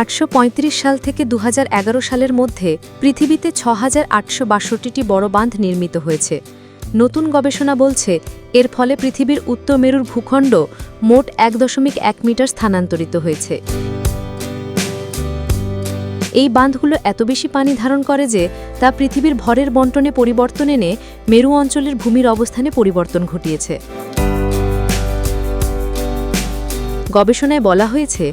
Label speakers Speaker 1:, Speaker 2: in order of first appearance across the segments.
Speaker 1: আটশো পঁয়ত্রিশ সাল থেকে দু হাজার এগারো সালের মধ্যে পৃথিবীতে ছ হাজার বড় বাঁধ নির্মিত হয়েছে। নতুন গবেষণা বলছে, এর ফলে পৃথিবীর উত্তর মেরুর ভূখণ্ড মোট এক দশমিক এক মিটার স্থানান্তরিত হয়েছে। এই বাঁধগুলো এত বেশি পানি ধারণ করে যে তা পৃথিবীর ভরের বন্টনে পরিবর্তন এনে মেরু অঞ্চলের ভূমির অবস্থানে পরিবর্তন ঘটিয়েছে। গবেষণায় বলা হয়েছে,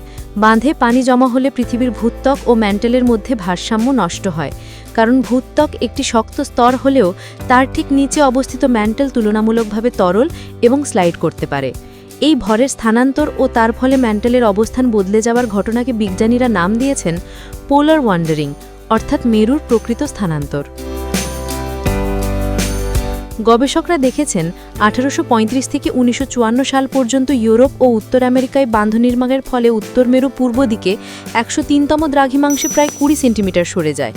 Speaker 1: বাঁধে পানি জমা হলে পৃথিবীর ভূত্বক ও ম্যান্টেলের মধ্যে ভারসাম্য নষ্ট হয়। কারণ ভূত্বক একটি শক্ত স্তর হলেও তার ঠিক নিচে অবস্থিত ম্যান্টেল তুলনামূলকভাবে তরল এবং স্লাইড করতে পারে। এই ভরের স্থানান্তর ও তার ফলে ম্যান্টেলের অবস্থান বদলে যাওয়ার ঘটনাকে বিজ্ঞানীরা নাম দিয়েছেন পোলার ওয়ান্ডারিং, অর্থাৎ মেরুর প্রকৃত স্থানান্তর। গবেষকরা দেখেছেন, আঠারোশো পঁয়ত্রিশ থেকে উনিশশো চুয়ান্ন সাল পর্যন্ত ইউরোপ ও উত্তর আমেরিকায় বাঁধ নির্মাণের ফলে উত্তর মেরু পূর্ব দিকে একশো তিনতম দ্রাঘিমাংশে প্রায় কুড়ি সেন্টিমিটার সরে যায়।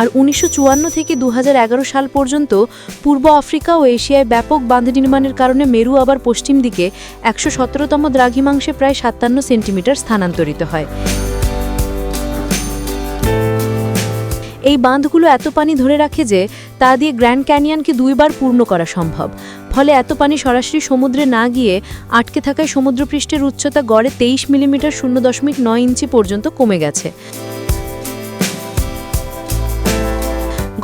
Speaker 1: আর উনিশশো চুয়ান্ন থেকে দু হাজার এগারো সাল পর্যন্ত পূর্ব আফ্রিকা ও এশিয়ায় ব্যাপক বাঁধ নির্মাণের কারণে মেরু আবার পশ্চিম দিকে একশো সতেরোতম দ্রাঘিমাংশে প্রায় সাতান্ন সেন্টিমিটার স্থানান্তরিত হয়। এই বাঁধগুলো এত পানি ধরে রাখে যে তা দিয়ে গ্র্যান্ড ক্যানিয়নকে দুইবার পূর্ণ করা সম্ভব। ফলে এত পানি সরাসরি সমুদ্রে না গিয়ে আটকে থাকায় সমুদ্রপৃষ্ঠের উচ্চতা গড়ে তেইশ মিলিমিটার শূন্য দশমিক নয় ইঞ্চি পর্যন্ত কমে গেছে।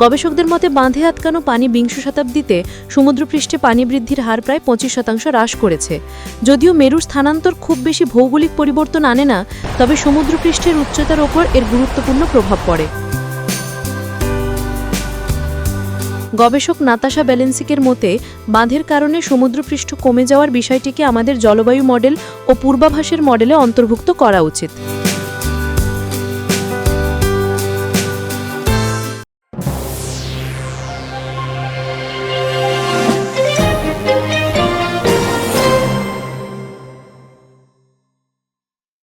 Speaker 1: গবেষকদের মতে বাঁধে আটকানো পানি বিংশ শতাব্দীতে সমুদ্রপৃষ্ঠে পানি বৃদ্ধির হার প্রায় পঁচিশ শতাংশ হ্রাস করেছে। যদিও মেরুর স্থানান্তর খুব বেশি ভৌগোলিক পরিবর্তন আনে না, তবে সমুদ্রপৃষ্ঠের উচ্চতার ওপর এর গুরুত্বপূর্ণ প্রভাব পড়ে। গবেষক নাতাশা ব্যালেন্সিকের মতে, বাঁধের কারণে সমুদ্রপৃষ্ঠ কমে যাওয়ার বিষয়টিকে আমাদের জলবায়ু মডেল ও পূর্বাভাসের মডেলে অন্তর্ভুক্ত করা উচিত।